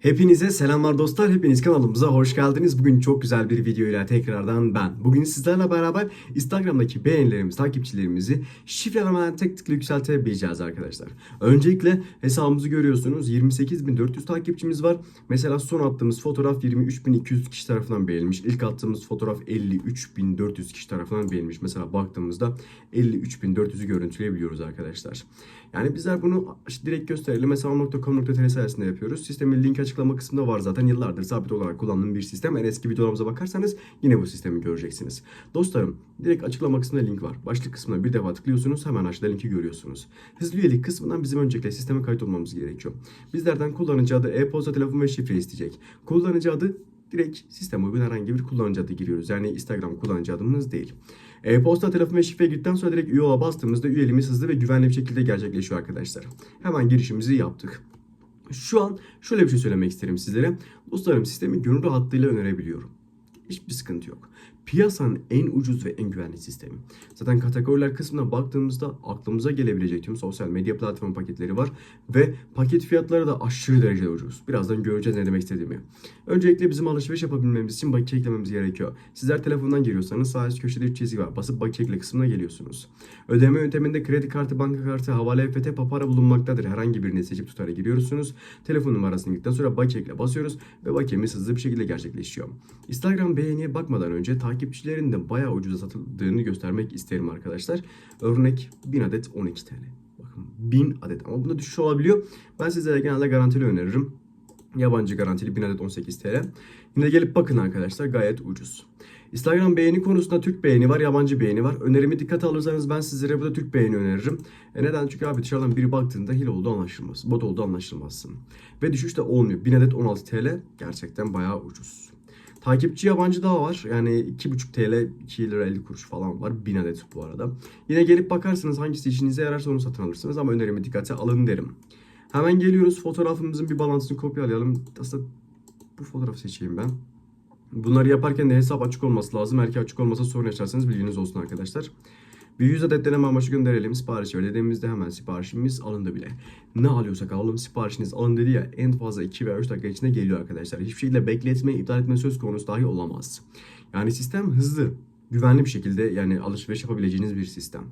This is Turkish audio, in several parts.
Hepinize selamlar dostlar. Hepiniz kanalımıza hoş geldiniz. Bugün çok güzel bir videoyla tekrardan ben. Bugün sizlerle beraber Instagram'daki beğenilerimizi, takipçilerimizi şifrelemeden tek tıkla yükseltebileceğiz arkadaşlar. Öncelikle hesabımızı görüyorsunuz. 28.400 takipçimiz var. Mesela son attığımız fotoğraf 23.200 kişi tarafından beğenilmiş. İlk attığımız fotoğraf 53.400 kişi tarafından beğenilmiş. Mesela baktığımızda 53.400'ü görüntüleyebiliyoruz arkadaşlar. Yani bizler bunu direkt gösterelim. Hesabım.com.tr sayesinde yapıyoruz. Sistemin link açıklama kısmında var zaten. Yıllardır sabit olarak kullandığım bir sistem. En eski videolarımıza bakarsanız yine bu sistemi göreceksiniz. Dostlarım direkt açıklama kısmında link var. Başlık kısmına bir defa tıklıyorsunuz. Hemen aşağıda linki görüyorsunuz. Hızlı üyelik kısmından bizim öncelikle sisteme kayıt olmamız gerekiyor. Bizlerden kullanıcı adı, e-posta, telefon ve şifre isteyecek. Kullanıcı adı direkt sisteme uygun herhangi bir kullanıcı adı giriyoruz. Yani Instagram kullanıcı adımız değil. E-posta, telefon ve şifre girdikten sonra direkt üye ola bastığımızda üyeliğimiz hızlı ve güvenli bir şekilde gerçekleşiyor arkadaşlar. Hemen girişimizi yaptık. Şu an şöyle bir şey söylemek isterim sizlere. Dostlarım sistemi gönül rahatlığıyla önerebiliyorum. Hiçbir sıkıntı yok. Piyasanın en ucuz ve en güvenli sistemi. Zaten kategoriler kısmına baktığımızda aklımıza gelebilecek tüm sosyal medya platform paketleri var. Ve paket fiyatları da aşırı derecede ucuz. Birazdan göreceğiz ne demek istediğimi. Öncelikle bizim alışveriş yapabilmemiz için bakiye eklememiz gerekiyor. Sizler telefondan giriyorsanız sağ üst köşede bir çizgi var. Basıp bakiye ekle kısmına geliyorsunuz. Ödeme yönteminde kredi kartı, banka kartı, havale EFT, papara bulunmaktadır. Herhangi birini seçip tutara giriyorsunuz. Telefon numarasını girdikten sonra bakiye ekle basıyoruz ve bakiyemiz hızlı bir şekilde gerçekleşiyor. Instagram beğeniye bakmadan önce takipçilerin de bayağı ucuza satıldığını göstermek isterim arkadaşlar. Örnek 1000 adet 12 TL. Bakın 1000 adet ama bunda düşüş olabiliyor. Ben sizlere genelde garantili öneririm. Yabancı garantili 1000 adet 18 TL. Yine gelip bakın arkadaşlar gayet ucuz. Instagram beğeni konusunda Türk beğeni var, yabancı beğeni var. Önerimi dikkate alırsanız ben sizlere burada Türk beğeni öneririm. E neden? Çünkü abi dışarıdan biri baktığında hile oldu anlaşılmaz. Bot oldu anlaşılmazsın. Ve düşüş de olmuyor. 1000 adet 16 TL gerçekten bayağı ucuz. Takipçi yabancı daha var. Yani 2,5 TL 2 lira 50 kuruş falan var. 1000 adet bu arada. Yine gelip bakarsınız hangisi işinize yararsa onu satın alırsınız ama önerimi dikkate alın derim. Hemen geliyoruz fotoğrafımızın bir balansını kopyalayalım. Aslında bu fotoğrafı seçeyim ben. Bunları yaparken de hesap açık olması lazım. Eğer ki açık olmasa sorun yaşarsanız bilginiz olsun arkadaşlar. Bir 100 adet deneme amaçlı gönderelim. Sipariş ver dediğimizde hemen siparişimiz alındı bile. Ne alıyorsak alalım siparişiniz alındı dedi ya en fazla 2 veya 3 dakika içinde geliyor arkadaşlar. Hiçbir şekilde bekletme, iptal etme söz konusu dahi olamaz. Yani sistem hızlı, güvenli bir şekilde yani alışveriş yapabileceğiniz bir sistem.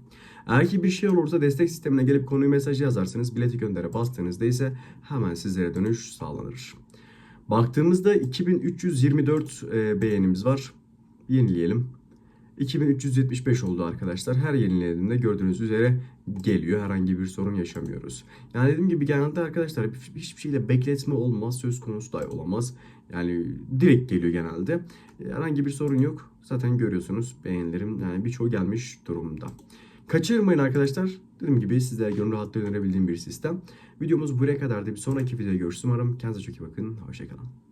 Eğer ki bir şey olursa destek sistemine gelip konuyu mesajı yazarsınız. Bileti göndere bastığınızda ise hemen sizlere dönüş sağlanır. Baktığımızda 2324 e, beğenimiz var. Yenileyelim. 2375 oldu arkadaşlar. Her yenilediğimde gördüğünüz üzere geliyor. Herhangi bir sorun yaşamıyoruz. Yani dediğim gibi genelde arkadaşlar hiçbir şeyle bekletme olmaz. Söz konusu dahi olamaz. Yani direkt geliyor genelde. Herhangi bir sorun yok. Zaten görüyorsunuz beğenilerim yani birçoğu gelmiş durumda. Kaçırmayın arkadaşlar. Dediğim gibi sizlere gönül rahatlığı önerebildiğim bir sistem. Videomuz buraya kadardı. Bir sonraki videoda görüşürüz umarım. Kendinize çok iyi bakın. Hoşçakalın.